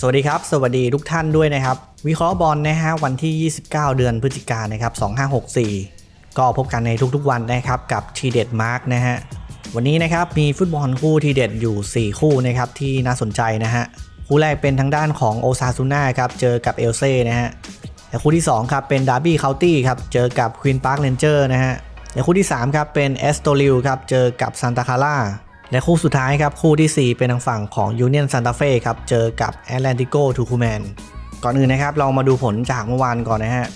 สวัสดีครับ สวัสดีทุกท่านด้วยนะครับ วิเคราะห์บอลนะฮะวันที่ 29 เดือนพฤศจิกายนนะครับ 2564 ก็พบกันในทุกๆวันนะครับกับทีเด็ดมาร์กนะฮะวันนี้นะครับมีฟุตบอลคู่ทีเด็ดอยู่ 4 คู่นะครับที่น่าสนใจนะฮะคู่แรกเป็นทางด้านของโอซาซูน่าครับเจอกับเอลเซ่นะฮะและคู่ที่2ครับเป็นดาร์บี้เคานตี้ครับเจอกับควีนพาร์คเรนเจอร์นะฮะและคู่ที่3ครับเป็นเอสโตริลครับเจอกับซันตาคาร่า และคู่สุดท้ายครับคู่ทีสี่4 เป็นทางฝั่งของยูเนียนซานตาเฟ่ครับเจอกับแอตแลนติโกทูคูแมนก่อนอื่นนะครับเรามาดูผลจากเมื่อวานก่อนนะฮะ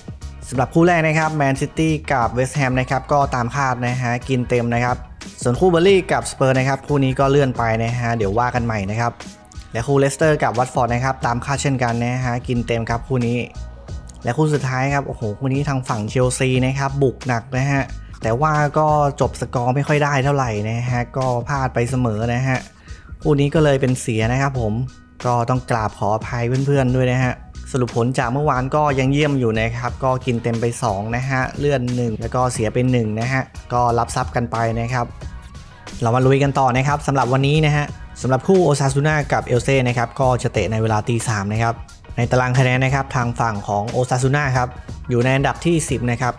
สำหรับคู่แรกนะครับแมนซิตี้กับเวสต์แฮมนะครับก็ตามคาดนะฮะกินเต็มนะครับ ส่วนคู่เบอร์ลี่กับสเปอร์นะครับคู่นี้ก็เลื่อนไปนะฮะเดี๋ยวว่ากันใหม่นะครับและคู่เลสเตอร์กับวัตฟอร์ดนะครับตามคาดเช่นกันนะฮะกินเต็มครับคู่นี้ และคู่สุดท้ายครับโอ้โหคู่นี้ทางฝั่งเชลซีนะครับบุกหนักนะฮะ แต่ว่าก็จบสกอร์ไม่ค่อยได้เท่าไหร่นะฮะก็พลาดไปเสมอนะฮะคู่นี้ก็เลยเป็นเสียนะครับผมก็ต้องกราบขออภัยเพื่อนๆด้วยนะฮะสรุปผลจากเมื่อวานก็ยังเยี่ยมอยู่นะครับ ก็กินเต็มไป 2 นะฮะ เลื่อน 1 แล้วก็เสียไป1นะฮะ ก็รับทรัพย์กันไปนะครับ เรามาลุยกันต่อนะครับสำหรับวันนี้นะฮะสำหรับคู่โอซาซูน่ากับเอลเซ่นะครับ ก็จะเตะในเวลาตีสามนะครับ ในตารางคะแนนนะครับ ทางฝั่งของโอซาซูน่าครับ อยู่ในอันดับที่ 10 นะครับ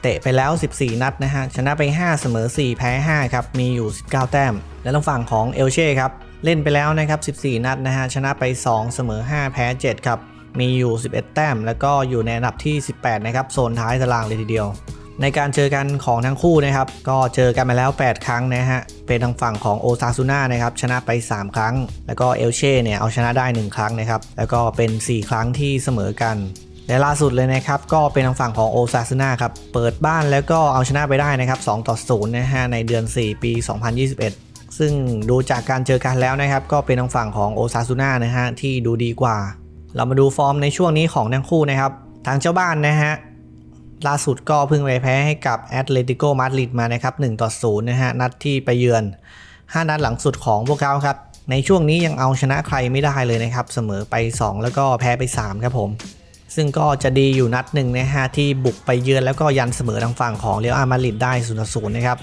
เตะไปแล้ว 14 นัดนะฮะ ชนะไป 5 เสมอ 4 แพ้ 5 ครับ มีอยู่ 19 แต้ม และทางฝั่งของเอลเช่ครับ เล่นไปแล้วนะครับ 14 นัดนะฮะ ชนะไป 2 เสมอ 5 แพ้ 7 ครับ มีอยู่ 11 แต้ม แล้วก็อยู่ในอันดับที่ 18 นะครับ โซนท้ายตารางเลยทีเดียว ในการเจอกันของทั้งคู่นะครับ ก็เจอกันมาแล้ว 8 ครั้งนะฮะ เป็นทางฝั่งของโอซาซูน่านะครับ ชนะไป 3 ครั้ง แล้วก็เอลเช่เนี่ย เอาชนะได้ 1 ครั้งนะครับ แล้วก็เป็น 4 ครั้งที่เสมอกัน และล่าสุดเลยนะครับก็เป็นทางฝั่งของโอซาซูนาครับเปิดบ้านแล้วก็เอาชนะไปได้นะครับ2ต่อ0นะฮะในเดือน 4 ปี 2021 ซึ่งดูจากการเจอกันแล้วนะครับก็เป็นทางฝั่งของโอซาซูน่านะฮะที่ดูดีกว่า เรามาดูฟอร์มในช่วงนี้ของทั้งคู่นะครับทางเจ้าบ้านนะฮะล่าสุดก็เพิ่งไปแพ้ให้กับแอตเลติโกมาดริดมานะครับ1ต่อ0นะฮะนัดที่ไปเยือน 5 นัดหลังสุดของพวกเขาครับในช่วงนี้ยังเอาชนะใครไม่ได้เลยนะครับ เสมอไป 2 แล้วก็แพ้ไป 3 ครับผม ซึ่งก็จะดีอยู่นัดหนึ่งนะฮะที่บุกไปเยือนแล้วก็ยันเสมอทางฝั่งของเรอัลอามาดริดได้0ต่อ0นย์นะครับ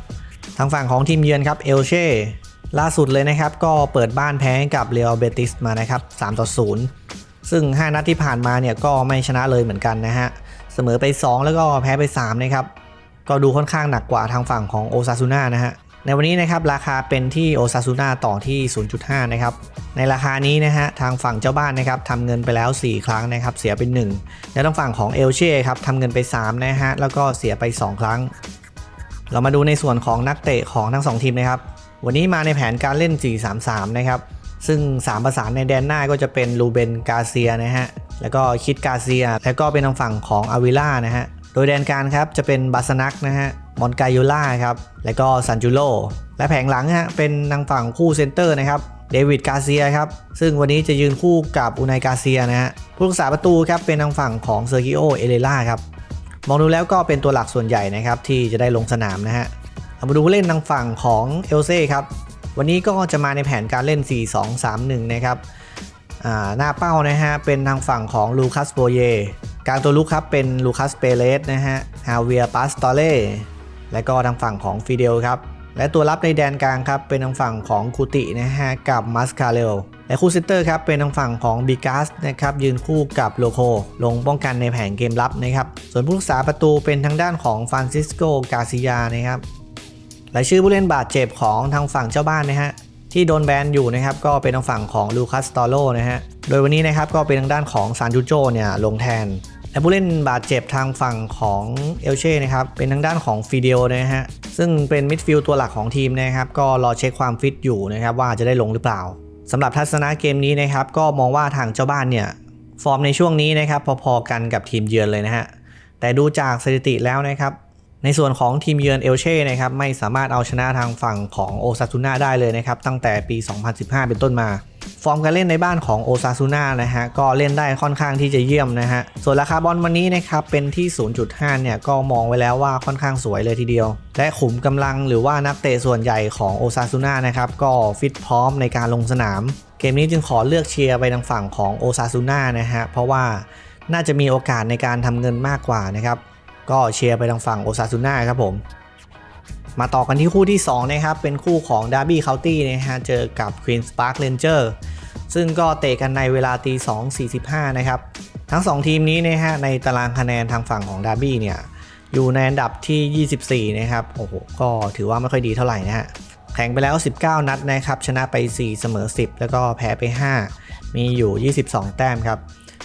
ทางฝั่งของทีมเยือนครับเอลเช่ล่าสุดเลยนะครับก็เปิดบ้านแพ้กับเรอัลเบติสมานะครับ3ต่อ0ซึ่ง 5 นัดที่ผ่านมาเนี่ยก็ไม่ชนะเลยเหมือนกันนะฮะเสมอไป 2 แล้วก็แพ้ไป3นะครับก็ดูค่อนข้างหนักกว่าทางฝั่งของโอซาซูน่านะฮะ ในวันนี้นะครับราคาเป็นที่โอซาซูน่าต่อที่ 0.5 นะครับ ในราคานี้นะฮะทางฝั่งเจ้าบ้านนะครับทำเงินไปแล้ว 4 ครั้งนะครับเสียไป 1 และทางฝั่งของเอลเช่ครับทำเงินไป3นะฮะแล้วก็เสียไป 2 ครั้ง เรามาดูในส่วนของนักเตะของทั้ง 2 ทีมนะครับ วันนี้มาในแผนการเล่น 4-3-3 นะครับซึ่ง 3 ประสานในแดนหน้าก็จะเป็นลูเบนกาเซียนะฮะแล้วก็คิดกาเซีย แล้วก็เป็นทางฝั่งของอาวิล่านะฮะโดยแดนกลารครับจะเป็นบาสนักนะฮะ มอนกาโยล่าครับ แล้วก็ซันจูโลและแผงหลังฮะเป็นทางฝั่งคู่เซนเตอร์นะครับเดวิดกาเซียครับ ซึ่งวันนี้จะยืนคู่กับอุนายกาเซียนะฮะผู้รักษาประตูครับเป็นทางฝั่งของเซอร์กิโอเอเลล่าครับ มองดูแล้วก็เป็นตัวหลักส่วนใหญ่นะครับที่จะได้ลงสนามนะฮะเรามาดูผู้เล่นทางฝั่งของเอลเซ่ครับ วันนี้ก็จะมาในแผนการเล่น 4-2-3-1 นะครับอ่าหน้าเป้านะฮะเป็นทางฝั่งของลูคัสโบเยกลางตัวลุกครับเป็นลูคัสเปเลสนะฮะฮาเวียปาสตอเล่ และก็ทางฝั่งของฟิเดลครับและตัวรับในแดนกลางครับเป็นทางฝั่งของคูตินะฮะกับมัสคาเรลและคู่ซนเตอร์ครับเป็นทางฝั่งของบิกัสนะครับยืนคู่กับโลโคลงป้องกันในแผนเกมรับนะครับส่วนผู้รักษาประตูเป็นทางด้านของฟรานซิสโกกาซิยานะครับรายชื่อผู้เล่นบาดเจ็บของทางฝั่งเจ้าบ้านนะฮะที่โดนแบนอยู่นะครับก็เป็นทางฝั่งของลูคัสตอโลนะฮะโดยวันนี้นะครับก็เป็นทางด้านของซานจูโจเนี่ยลงแทน และผู้เล่นบาดเจ็บทางฝั่งของเอลเช่นะครับเป็นทางด้านของฟิเดลนะฮะซึ่งเป็นมิดฟิลด์ตัวหลักของทีมนะครับก็รอเช็คความฟิตอยู่นะครับว่าจะได้ลงหรือเปล่าสำหรับทัศนะเกมนี้นะครับก็มองว่าทางเจ้าบ้านเนี่ยฟอร์มในช่วงนี้นะครับพอๆกันกับทีมเยือนเลยนะฮะแต่ดูจากสถิติแล้วนะครับในส่วนของทีมเยือนเอลเช่นะครับไม่สามารถเอาชนะทางฝั่งของโอซาซูน่าได้เลยนะครับตั้งแต่ปี 2015 เป็นต้นมา ฟอร์มการเล่นในบ้านของโอซาซูน่านะฮะก็เล่นได้ค่อนข้างที่จะเยี่ยมนะฮะส่วนราคาบอลวันนี้นะครับเป็นที่ 0.5 เนี่ยก็มองไว้แล้วว่าค่อนข้างสวยเลยทีเดียว และขุมกำลังหรือว่านักเตะส่วนใหญ่ของโอซาซูน่านะครับก็ฟิตพร้อมในการลงสนาม เกมนี้จึงขอเลือกเชียร์ไปทางฝั่งของโอซาซูน่านะฮะเพราะว่าน่าจะมีโอกาสในการทำเงินมากกว่านะครับก็เชียร์ไปทางฝั่งโอซาซูน่าครับผม มาต่อกันที่คู่ที่ 2 นะครับ เป็นคู่ของดาร์บี้เคาน์ตี้นะฮะ เจอกับ Queen's Park Ranger ซึ่งก็เตะกันในเวลาตี 2 45 นะครับ ทั้ง 2 ทีมนี้นะฮะ ในตารางคะแนนทางฝั่งของดาร์บี้เนี่ย อยู่ในอันดับที่ 24 นะครับ โอ้โห ก็ถือว่าไม่ค่อยดีเท่าไหร่นะฮะ แข่งไปแล้ว 19 นัดนะครับ ชนะไป 4 เสมอ 10 แล้วก็แพ้ไป 5 มีอยู่ 22 แต้มครับ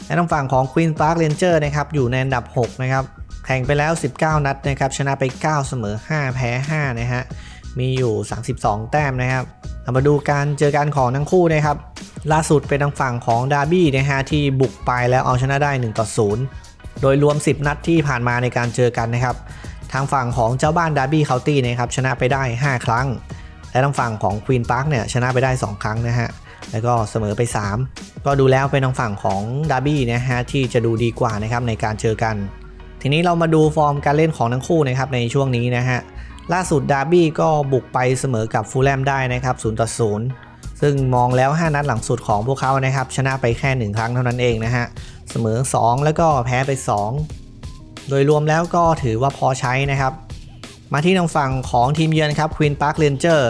และทางฝั่งของ Queen Park Ranger นะครับ อยู่ในอันดับ 6 นะครับ แข่งไปแล้ว 19 นัดนะครับชนะไป 9 เสมอ 5 แพ้ 5 นะฮะ มีอยู่ 32 แต้มนะครับเรามาดูการเจอกันของทั้งคู่นะครับ ล่าสุดเป็นทางฝั่งของดาร์บี้นะฮะที่บุกไปแล้วเอาชนะได้ 1 ต่อ 0 โดยรวม 10 นัดที่ผ่านมาในการเจอกันนะครับ ทางฝั่งของเจ้าบ้านดาร์บี้เคาน์ตี้นะครับชนะไปได้ 5 ครั้ง และทางฝั่งของควีนพาร์คเนี่ยชนะไปได้ 2 ครั้งนะฮะแล้วก็เสมอไป 3 ก็ดูแล้วเป็นทางฝั่งของดาร์บี้นะฮะที่จะดูดีกว่านะครับในการเจอกัน ทีนี้เรามาดูฟอร์มการเล่นของทั้งคู่นะครับในช่วงนี้นะฮะล่าสุดดาร์บี้ก็บุกไปเสมอกับฟูลแลมได้นะครับ0ต่อ0ซึ่งมองแล้ว 5 นัดหลังสุดของพวกเขานะครับ ชนะไปแค่ 1 ครั้งเท่านั้นเองนะฮะ เสมอ 2 แล้วก็แพ้ไป 2 โดยรวมแล้วก็ถือว่าพอใช้นะครับ มาที่ทางฝั่งของทีมเยือนครับ Queen Park Ranger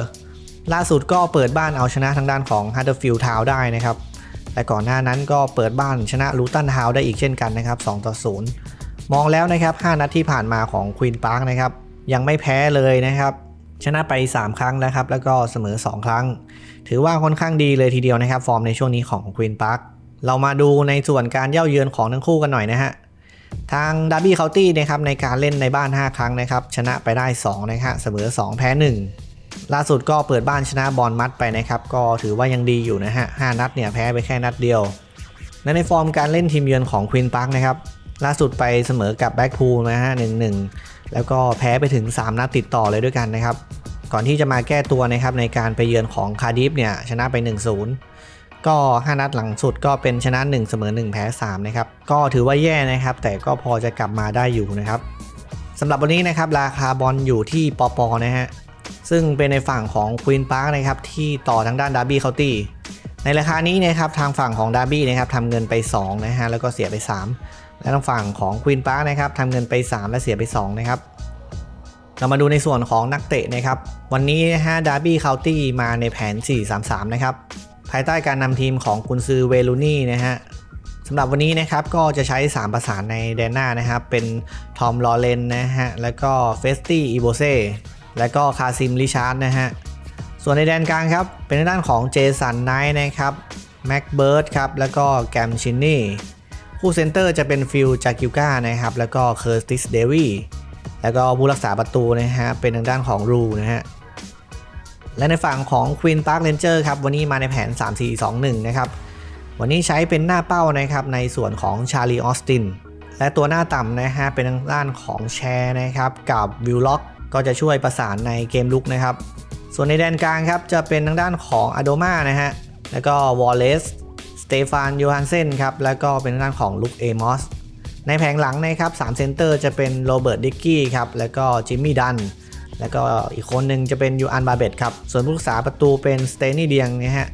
ล่าสุดก็เปิดบ้านเอาชนะทางด้านของ Huddersfield Town ได้นะครับ แต่ก่อนหน้านั้นก็เปิดบ้านชนะ Luton Town ได้อีกเช่นกันนะครับ2ต่อ0 มองแล้วนะครับ 5 นัดที่ผ่านมาของ Queen Park นะครับ ยังไม่แพ้เลยนะครับ ชนะไป 3 ครั้งนะครับ แล้วก็เสมอ 2 ครั้ง ถือว่าค่อนข้างดีเลยทีเดียวนะครับ ฟอร์มในช่วงนี้ของ Queen Park เรามาดูในส่วนการเย่าเยือนของทั้งคู่กันหน่อยนะฮะทางดาร์บี้เคาน์ตี้นะครับในการเล่นในบ้าน 5 ครั้งนะครับ ชนะไปได้2นะฮะเสมอ 2 แพ้ 1 ล่าสุดก็เปิดบ้านชนะบอลมัดไปนะครับ ก็ถือว่ายังดีอยู่นะฮะ5นัดเนี่ยแพ้ไปแค่นัดเดียวและในฟอร์มการเล่นทีมเยือนของ Queen Park นะครับ ล่าสุดไปเสมอกับแบ็กพูลนะฮะ1-1แล้วก็แพ้ไปถึง 3 นัดติดต่อเลยด้วยกันนะครับ ก่อนที่จะมาแก้ตัวนะครับในการไปเยือนของคาร์ดิฟเนี่ยชนะไป 1-0 ก็ 5 นัดหลังสุดก็เป็นชนะ 1 เสมอ 1 แพ้ 3 นะครับ ก็ถือว่าแย่นะครับ แต่ก็พอจะกลับมาได้อยู่นะครับสำหรับวันนี้นะครับราคาบอลอยู่ที่ปอปอนะฮะซึ่งเป็นในฝั่งของ Queen Park นะครับที่ต่อทางด้าน Derby County ในราคานี้นะครับทางฝั่งของ Derby นะครับทำเงินไป2นะฮะแล้วก็เสียไป 3 และทางฝั่งของ Queen Park นะครับทำเงินไป 3 และเสียไป 2 นะครับ เรามาดูในส่วนของนักเตะนะครับ วันนี้นะฮะ Derby County มาในแผน 4-3-3 นะครับ ภายใต้การนำทีมของกุนซือเวลูนี่นะฮะสำหรับวันนี้นะครับก็จะใช้ 3 ประสานในแดนหน้านะครับ เป็นทอมลอเรนนะฮะ แล้วก็เฟสตี้อีโบเซแล้วก็คาซิมลิชาร์ดนะฮะ ส่วนในแดนกลางครับ เป็นด้านของเจสันไนท์นะครับแม็กเบิร์ดครับ แล้วก็แกมชินนี่ คู่เซนเตอร์จะเป็นฟิลจากิวก้านะครับ แล้วก็เคอร์สติสเดวีแล้วก็ผู้รักษาประตูนะฮะ เป็นทางด้านของรูนะฮะ และในฝั่งของ Queen Park Ranger ครับ วันนี้มาในแผน 3-4-2-1 นะครับ วันนี้ใช้เป็นหน้าเป้านะครับ ในส่วนของชาลีออสติน และตัวหน้าต่ำนะฮะ เป็นทางด้านของแชร์นะครับ กับวิลล็อกก็จะช่วยประสานในเกมลุกนะครับ ส่วนในแดนกลางครับ จะเป็นทางด้านของอโดมานะฮะ แล้วก็วอลเลสส เตฟานยูฮันเซนครับแล้วก็เป็นด้านของลุคเอมอสในแผงหลังนะครับ3เซนเตอร์จะเป็นโรเบิร์ตดิกกี้ครับแล้วก็จิมมี่ดันแล้วก็อีกคนหนึ่งจะเป็นยูอันบาเบตครับ ส่วนผู้รักษาประตูเป็นสเตนี่เดียงนะฮะ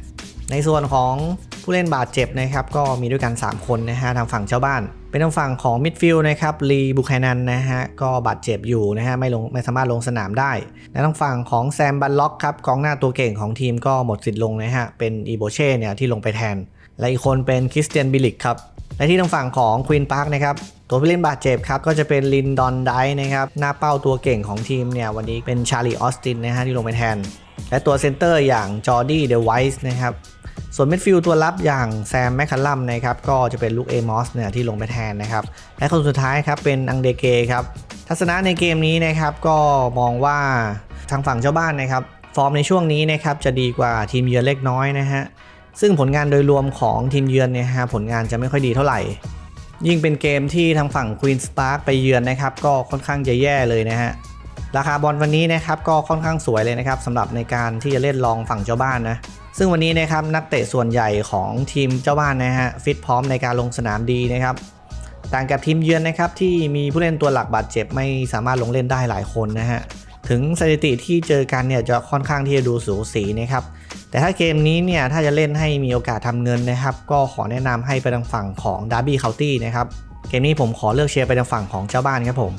ในส่วนของผู้เล่นบาดเจ็บนะครับ ก็มีด้วยกัน 3 คนนะฮะทางฝั่งเจ้าบ้าน เป็นทางฝั่งของมิดฟิลด์นะครับลีบุคแฮนันนะฮะ ก็บาดเจ็บอยู่นะฮะ ไม่ลงไม่สามารถลงสนามได้ และทางฝั่งของแซมบันล็อกครับกองหน้าตัวเก่งของทีมก็หมดสิทธิ์ลงนะฮะ เป็นอีโบเช่เนี่ยที่ลงไปแทน และอีกคนเป็นคริสเตียนบิลิกครับและที่ทางฝั่งของควีนพาร์คนะครับตัวผู้เล่นบาดเจ็บครับ ก็จะเป็นลินดอนไดนะครับ หน้าเป้าตัวเก่งของทีมเนี่ยวันนี้เป็นชาลีออสตินนะฮะที่ลงไปแทน และตัวเซนเตอร์อย่างจอร์ดี้เดอะไวส์นะครับ ส่วนมิดฟิลด์ตัวรับอย่างแซมแมคคัลลัมนะครับ ก็จะเป็นลูกเอมอสเนี่ยที่ลงไปแทนนะครับ และคนสุดท้ายครับเป็นอังเดเกครับ ทัศนะในเกมนี้นะครับก็มองว่าทางฝั่งเจ้าบ้านนะครับ ฟอร์มในช่วงนี้นะครับจะดีกว่าทีมเยือนเล็กน้อยนะฮะ ซึ่งผลงานโดยรวมของทีมเยือนเนี่ยฮะผลงานจะไม่ค่อยดีเท่าไหร่ ยิ่งเป็นเกมที่ทางฝั่ง Queen Park ไปเยือนนะครับ ก็ค่อนข้างจะแย่เลยนะฮะราคาบอลวันนี้นะครับก็ค่อนข้างสวยเลยนะครับสำหรับในการที่จะเล่นรองฝั่งเจ้าบ้านนะซึ่งวันนี้นะครับนักเตะส่วนใหญ่ของทีมเจ้าบ้านนะฮะฟิตพร้อมในการลงสนามดีนะครับต่างกับทีมเยือนนะครับที่มีผู้เล่นตัวหลักบาดเจ็บไม่สามารถลงเล่นได้หลายคนนะฮะถึงสถิติที่เจอกันเนี่ยจะค่อนข้างที่จะดูสูสีนะครับ แต่ถ้าเกมนี้เนี่ยถ้าจะเล่นให้มีโอกาสทำเงินนะครับ ก็ขอแนะนำให้ไปทางฝั่งของ Derby County นะครับเกมนี้ผมขอเลือกเชียร์ไปทางฝั่งของเจ้าบ้านครับผม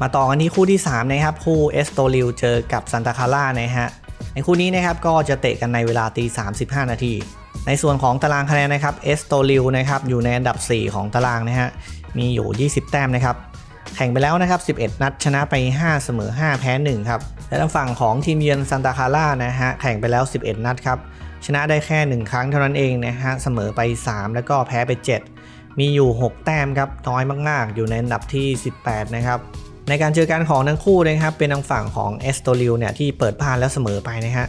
มาต่อกันที่คู่ที่ 3 นะครับ คู่เอสโตริลเจอกับซันตาคาร่านะฮะในคู่นี้นะครับก็จะเตะกันในเวลาตี35 นาที ในส่วนของตารางคะแนนนะครับเอสโตลิวนะครับอยู่ในอันดับ 4 ของตารางนะฮะมีอยู่ 20 แต้มนะครับ แข่งไปแล้วนะครับ 11 นัดชนะไป 5 เสมอ 5 แพ้ 1 ครับ และทางฝั่งของทีมเยือนซันตาคาร่านะฮะแข่งไปแล้ว 11 นัดครับ ชนะได้แค่ 1 ครั้งเท่านั้นเองนะฮะเสมอไป 3 แล้วก็แพ้ไป 7 มีอยู่ 6 แต้มครับน้อยมากๆ อยู่ในอันดับที่ 18 นะครับในการเจอกันของทั้งคู่นะครับเป็นทางฝั่งของเอสโตลิวเนี่ยที่เปิดบ้านแล้วเสมอไปนะฮะ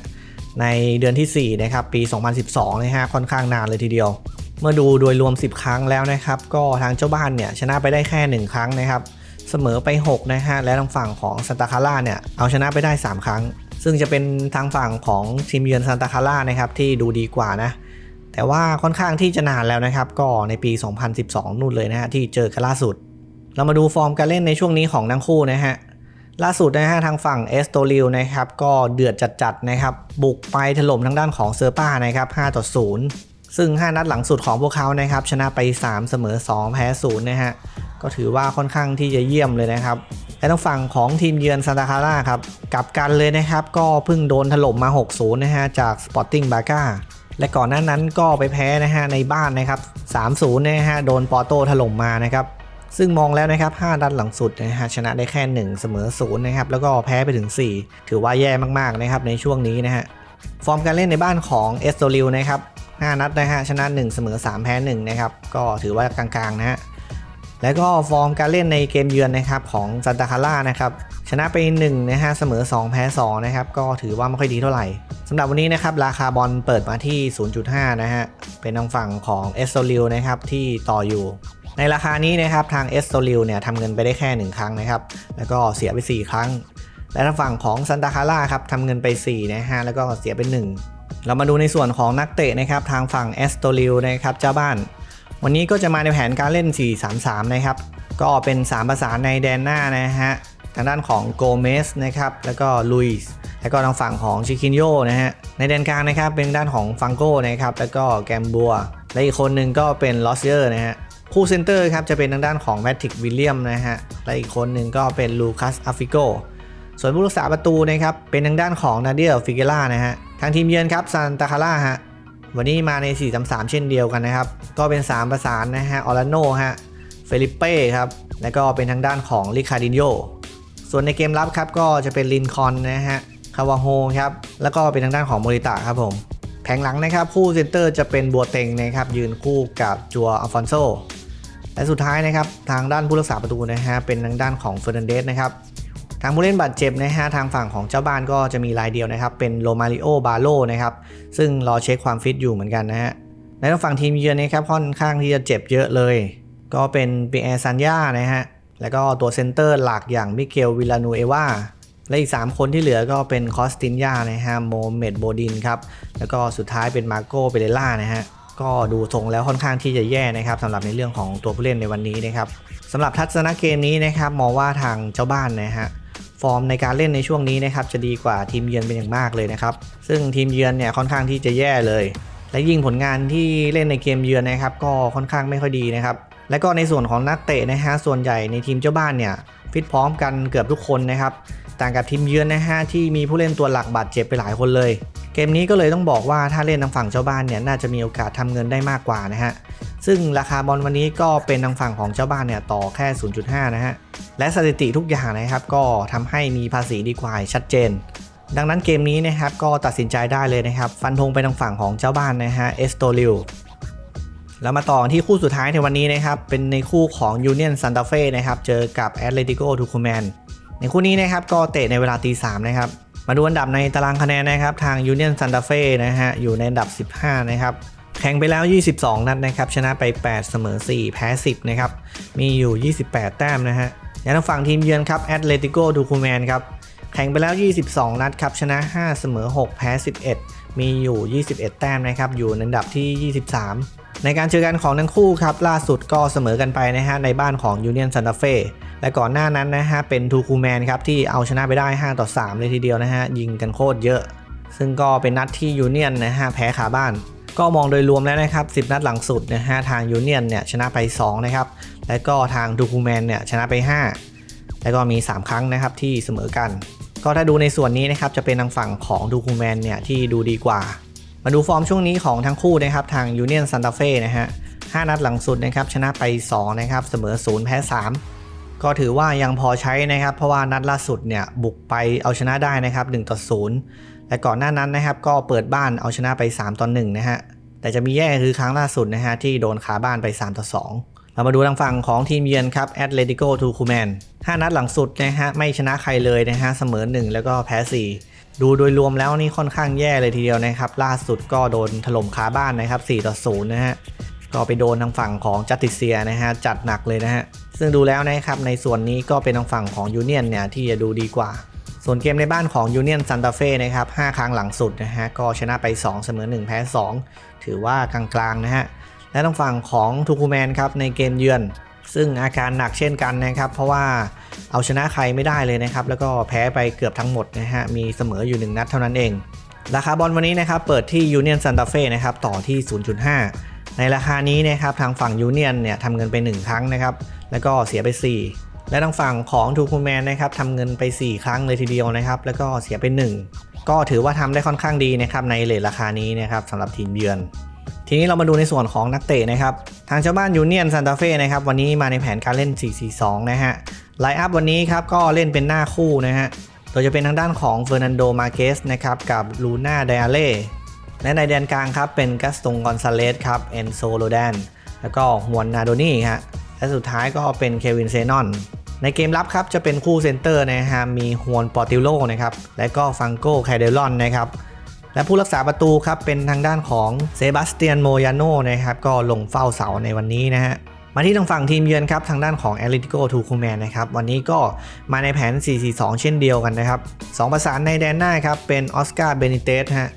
ในเดือนที่4นะครับปี 2012นะฮะค่อนข้างนานเลยทีเดียว เมื่อดูโดยรวม 10 ครั้งแล้วนะครับ ก็ทางเจ้าบ้านเนี่ยชนะไปได้แค่ 1 ครั้งนะครับ เสมอไป 6 นะฮะ และทางฝั่งของซันตาคาร่าเนี่ย เอาชนะไปได้ 3 ครั้ง ซึ่งจะเป็นทางฝั่งของทีมเยือนซันตาคาร่านะครับ ที่ดูดีกว่านะ แต่ว่าค่อนข้างที่จะนานแล้วนะครับ ก็ในปี 2012 นู่นเลยนะฮะ ที่เจอกันล่าสุด เรามาดูฟอร์มการเล่นในช่วงนี้ของทั้งคู่นะฮะล่าสุดนะฮะทางฝั่งเอสโตลิวนะครับก็เดือดจัดๆนะครับบุกไปถล่มทางด้านของเซอร์ป้านะครับ5ต่อ0ซึ่ง 5 นัดหลังสุดของพวกเขานะครับชนะไป 3 เสมอ 2 แพ้0นะฮะ ก็ถือว่าค่อนข้างที่จะเยี่ยมเลยนะครับและทางฝั่งของทีมเยือนซานตาคาร่าครับกลับกันเลยนะครับ ก็เพิ่งโดนถล่มมา 6-0 นะฮะจากสปอร์ติ้งบาก้าและก่อนหน้านั้นก็ไปแพ้นะฮะในบ้านนะครับ 3-0 นะฮะโดนปอโตถล่มมานะครับซึ่งมองแล้วนะครับ5นัดหลังสุดนะฮะชนะได้แค่ 1 เสมอ 0 นะครับ แล้วก็แพ้ไปถึง 4 ถือว่าแย่มาก ๆ นะครับ ในช่วงนี้นะฮะ ฟอร์มการเล่นในบ้านของเอสโตลิวนะครับ 5 นัดนะฮะ ชนะ 1 เสมอ 3 แพ้ 1 นะครับ ก็ถือว่ากลาง ๆ นะฮะ แล้วก็ฟอร์มการเล่นในเกมเยือนนะครับของซันตาคาร่านะครับชนะไป1นะฮะเสมอ 2 แพ้2นะครับก็ถือว่าไม่ค่อยดีเท่าไหร่สำหรับวันนี้นะครับราคาบอลเปิดมาที่ 0.5 นะฮะเป็นทางฝั่งของเอสโตลิวนะครับที่ต่ออยู่ในราคานี้นะครับทาง s อ o ลิวเนี่ยทำเงินไปได้แค่ 1 ครั้งนะครับแล้วก็เสียไป 4 ครั้ง และทางฝั่งของซันตาคาร่าครับทำเงินไป4นะฮะแล้วก็เสียไป1เรามาดูในส่วนของนักเตะนะครับทางฝั่ง s อ o ลิวนะครับเจ้าบ้าน วันนี้ก็จะมาในแผนการเล่น 4-3-3 นะครับ ก็เป็น 3 ประสานในแดนหน้านะฮะ ทางด้านของโกเมสนะครับ แล้วก็ลุยส์แล้วก็ทางฝั่งของชิคินโยนะฮะ ในแดนกลางนะครับเป็นด้านของฟังโก้นะครับ แล้วก็แกมบัว และอีกคนหนึ่งก็เป็นลอสเยอร์นะฮะ คู่เซนเตอร์ครับจะเป็นทางด้านของแมทริกวิลเลียมนะฮะ และอีกคนหนึ่งก็เป็นลูคัสอาฟิโกส่วนผู้รักษาประตูนะครับเป็นทางด้านของนาเดียลฟิเกล่านะฮะ ทางทีมเยือนครับซานตาคาร่าฮะ วันนี้มาใน 4-3-3 เช่นเดียวกันนะครับ ก็เป็น 3 ประสานนะฮะออร์ลาโนฮะเฟลิปเป้ครับ แล้วก็เป็นทางด้านของลิคาดินโยส่วนในเกมรับครับก็จะเป็นลินคอนนะฮะคาวาโฮครับ แล้วก็เป็นทางด้านของโมริตะครับผม แผงหลังนะครับ คู่เซนเตอร์จะเป็นบัวเต็งนะครับยืนคู่กับจัวอัลฟอนโซและสุดท้ายนะครับทางด้านผู้รักษาประตูนะฮะเป็นทางด้านของเฟอร์นันเดสนะครับ ทางผู้เล่นบาดเจ็บนะฮะทางฝั่งของเจ้าบ้านก็จะมีรายเดียวนะครับ เป็นโรมาริโอบาโลนะครับ ซึ่งรอเช็คความฟิตอยู่เหมือนกันนะฮะในทางฝั่งทีมเยือนนะครับค่อนข้างที่จะเจ็บเยอะเลย ก็เป็นปีแอร์ซันยานะฮะแล้วก็ตัวเซนเตอร์หลักอย่างมิเกลวิลานูเอวาและอีก 3 คนที่เหลือก็เป็นคอสตินยานะฮะโมเมดโบดินครับ แล้วก็สุดท้ายเป็นมาโกเปเรล่านะฮะก็ดูทรงแล้วค่อนข้างที่จะแย่นะครับสำหรับในเรื่องของตัวผู้เล่นในวันนี้นะครับสำหรับทัศนเกมนี้นะครับมองว่าทางเจ้าบ้านนะฮะ ฟอร์มในการเล่นในช่วงนี้นะครับจะดีกว่าทีมเยือนเป็นอย่างมากเลยนะครับ ซึ่งทีมเยือนเนี่ยค่อนข้างที่จะแย่เลย และยิ่งผลงานที่เล่นในเกมเยือนนะครับ ก็ค่อนข้างไม่ค่อยดีนะครับและก็ในส่วนของนักเตะนะฮะส่วนใหญ่ในทีมเจ้าบ้านเนี่ยฟิตพร้อมกันเกือบทุกคนนะครับต่างกับทีมเยือนนะฮะที่มีผู้เล่นตัวหลักบาดเจ็บไปหลายคนเลย เกมนี้ก็เลยต้องบอกว่าถ้าเล่นทางฝั่งเจ้าบ้านเนี่ยน่าจะมีโอกาสทำเงินได้มากกว่านะฮะซึ่งราคาบอลวันนี้ก็เป็นทางฝั่งของเจ้าบ้านเนี่ยต่อแค่ 0.5 นะฮะและสถิติทุกอย่างนะครับก็ทำให้มีภาษีดีกว่าชัดเจน ดังนั้นเกมนี้นะครับก็ตัดสินใจได้เลยนะครับฟันธงไปทางฝั่งของเจ้าบ้านนะฮะเอสโตลิวแล้วมาต่อที่คู่สุดท้ายในวันนี้นะครับเป็นในคู่ของยูเนียนซันตาเฟ่นะครับเจอกับแอตเลติโกทูคูแมนในคู่นี้นะครับก็เตะในเวลาตีสามนะครับ มาดูอันดับในตารางคะแนนนะครับทาง Union Santa Fe นะฮะอยู่ในอันดับ 15 นะครับแข่งไปแล้ว 22 นัดนะครับชนะไป 8 เสมอ 4 แพ้ 10 นะครับมีอยู่ 28 แต้มนะฮะและทางฝั่งทีมเยือนครับ Atletico Tucumán ครับแข่งไปแล้ว 22 นัดครับชนะ 5 เสมอ 6 แพ้ 11 มีอยู่ 21 แต้มนะครับอยู่ในอันดับที่ 23 ในการเจอกันของทั้งคู่ครับล่าสุดก็เสมอกันไปนะฮะในบ้านของ Union Santa Fe และก่อนหน้านั้นนะฮะเป็นทูคูแมนครับที่เอาชนะไปได้ 5 ต่อ 3 เลยทีเดียวนะฮะยิงกันโคตรเยอะ ซึ่งก็เป็นนัดที่ยูเนียนนะฮะแพ้ขาบ้าน ก็มองโดยรวมแล้วนะครับ 10 นัดหลังสุดนะฮะทางยูเนียนเนี่ยชนะไป 2 นะครับ และก็ทางทูคูแมนเนี่ยชนะไป 5 แล้วก็มี 3 ครั้งนะครับที่เสมอกัน ก็ถ้าดูในส่วนนี้นะครับจะเป็นทางฝั่งของทูคูแมนเนี่ยที่ดูดีกว่า มาดูฟอร์มช่วงนี้ของทั้งคู่นะครับทางยูเนียนซันตาเฟ่นะฮะ5นัดหลังสุดนะครับชนะไป 2 นะครับ เสมอ 0 แพ้ 3 ก็ถือว่ายังพอใช้นะครับ เพราะว่านัดล่าสุดเนี่ยบุกไปเอาชนะได้นะครับ1ต่อ0และก่อนหน้านั้นนะครับก็เปิดบ้านเอาชนะไป 3 ต่อ1นะฮะแต่จะมีแย่คือครั้งล่าสุดนะฮะที่โดนขาบ้านไป 3 ต่อ 2 เรามาดูทางฝั่งของทีมเยือนครับแอตเลติโกทูคูแมน5นัดหลังสุดนะฮะไม่ชนะใครเลยนะฮะเสมอ 1 แล้วก็แพ้ 4 ดูโดยรวมแล้วนี่ค่อนข้างแย่เลยทีเดียวนะครับ ล่าสุดก็โดนถล่มขาบ้านนะครับ4ต่อ0นะฮะก็ไปโดนทางฝั่งของจัตติเซียนะฮะจัดหนักเลยนะฮะซึ่งดูแล้วนะครับในส่วนนี้ก็เป็นทางฝั่งของยูเนียนเนี่ยที่จะดูดีกว่า ส่วนเกมในบ้านของยูเนียนซันตาเฟ่นะครับ5ครั้งหลังสุดนะฮะก็ชนะไป 2 เสมอ 1 แพ้ 2 ถือว่ากลางๆนะฮะและทางฝั่งของทูคูแมนครับในเกมเยือน ซึ่งอาการหนักเช่นกันนะครับ เพราะว่าเอาชนะใครไม่ได้เลยนะครับ แล้วก็แพ้ไปเกือบทั้งหมดนะฮะ มีเสมออยู่ 1 นัดเท่านั้นเอง ราคาบอลวันนี้นะครับ เปิดที่ยูเนียนซันตาเฟ่นะครับ ต่อที่ 0.5 ในราคานี้นะครับ ทางฝั่งยูเนียนเนี่ยทำเงินไป 1 ครั้งนะครับ แล้วก็เสียไป 4 และทางฝั่งของทูคูแมนนะครับทำเงินไป 4 ครั้งเลยทีเดียวนะครับ แล้วก็เสียไป 1 ก็ถือว่าทำได้ค่อนข้างดีนะครับในเลทราคานี้นะครับสำหรับทีมเยือน ทีนี้เรามาดูในส่วนของนักเตะนะครับ ทางชาวบ้านยูเนียนซันตาเฟ่นะครับ วันนี้มาในแผนการเล่น 4-4-2 นะฮะ ไลน์อัพวันนี้ครับก็เล่นเป็นหน้าคู่นะฮะ โดยจะเป็นทางด้านของเฟอร์นันโด มาเกสนะครับ กับลูน่าไดอาเล่ และในแดนกลางครับ เป็นกัสตงกอนซาเลสครับ เอนโซโลแดน แล้วก็ฮวนนาโดนี่ฮะ และสุดท้ายก็เป็นเควินเซนอน ในเกมรับครับจะเป็นคู่เซนเตอร์นะฮะ มีฮวนปอติโลนะครับ และก็ฟังโกแคเดลอนนะครับ และผู้รักษาประตูครับเป็นทางด้านของเซบาสเตียนโมยาโนนะครับก็ลงเฝ้าเสาในวันนี้นะฮะมาที่ทางฝั่งทีมเยือนครับทางด้านของ a t l e t i c o t u c u m a n นะครับวันนี้ก็มาในแผน 4-4-2 เช่นเดียวกันนะครับสองประสานในแดนหน้าครับเป็นออสการ์เบนิเตสฮะ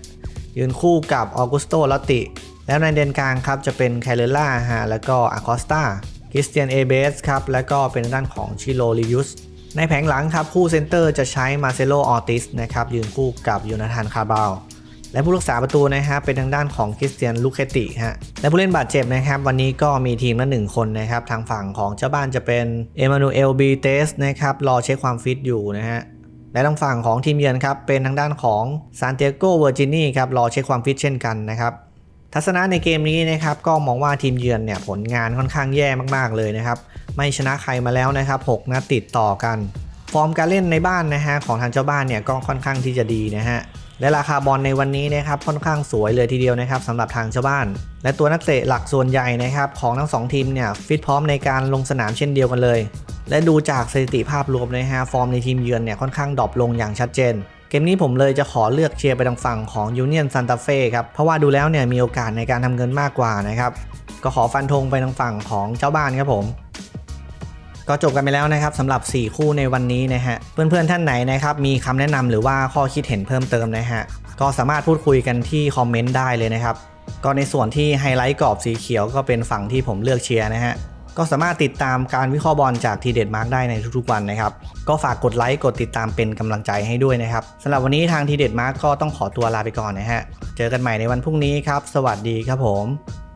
ยืนคู่กับออกุสโตลอตติ แล้วในแดนกลางครับจะเป็นแคเลล่าฮะแล้วก็อาคอสตาคริสเตียนเอเบสครับแล้วก็เป็นด้านของชิโรลิยุสในแผงหลังครับคู่เซนเตอร์จะใช้มาเซโลออติสนะครับยืนคู่กับยูนาธานคาร์บาล และผู้รักษาประตูนะครับเป็นทางด้านของคริสเตียนลูเคติฮะและผู้เล่นบาดเจ็บนะครับวันนี้ก็มีทีมละหนึ่งคนนะครับทางฝั่งของเจ้าบ้านจะเป็นเอมานูเอลบีเตสนะครับรอเช็คความฟิตอยู่นะฮะและทางฝั่งของทีมเยือนครับเป็นทางด้านของซานเตียโกเวอร์จินีครับรอเช็คความฟิตเช่นกันนะครับทัศนะในเกมนี้นะครับก็มองว่าทีมเยือนเนี่ยผลงานค่อนข้างแย่มากๆเลยนะครับไม่ชนะใครมาแล้วนะครับ6นัดติดต่อกัน ฟอร์มการเล่นในบ้านนะฮะของทางเจ้าบ้านเนี่ยก็ค่อนข้างที่จะดีนะฮะ และราคาบอลในวันนี้นะครับค่อนข้างสวยเลยทีเดียวนะครับสำหรับทางเจ้าบ้าน และตัวนักเตะหลักส่วนใหญ่นะครับของทั้งสองทีมเนี่ยฟิตพร้อมในการลงสนามเช่นเดียวกันเลย และดูจากสถิติภาพรวมนะฮะฟอร์มในทีมเยือนเนี่ยค่อนข้างดรอปลงอย่างชัดเจน เกมนี้ผมเลยจะขอเลือกเชียร์ไปทางฝั่งของยูเนียนซันตาเฟ่ครับเพราะว่าดูแล้วเนี่ยมีโอกาสในการทำเงินมากกว่านะครับก็ขอฟันธงไปทางฝั่งของเจ้าบ้านครับผม ก็จบกันไปแล้วนะครับสำหรับ 4 คู่ในวันนี้นะฮะเพื่อนๆท่านไหนนะครับมีคำแนะนำหรือว่าข้อคิดเห็นเพิ่มเติมนะฮะก็สามารถพูดคุยกันที่คอมเมนต์ได้เลยนะครับก็ในส่วนที่ไฮไลท์กรอบสีเขียวก็เป็นฝั่งที่ผมเลือกเชียร์นะฮะก็สามารถติดตามการวิเคราะห์บอลจากทีเด็ดมาร์กได้ในทุกๆวันนะครับ ก็ฝากกดไลค์กดติดตามเป็นกำลังใจให้ด้วยนะครับสำหรับวันนี้ทางทีเด็ดมาร์กก็ต้องขอตัวลาไปก่อนนะฮะเจอกันใหม่ในวันพรุ่งนี้ครับ สวัสดีครับผม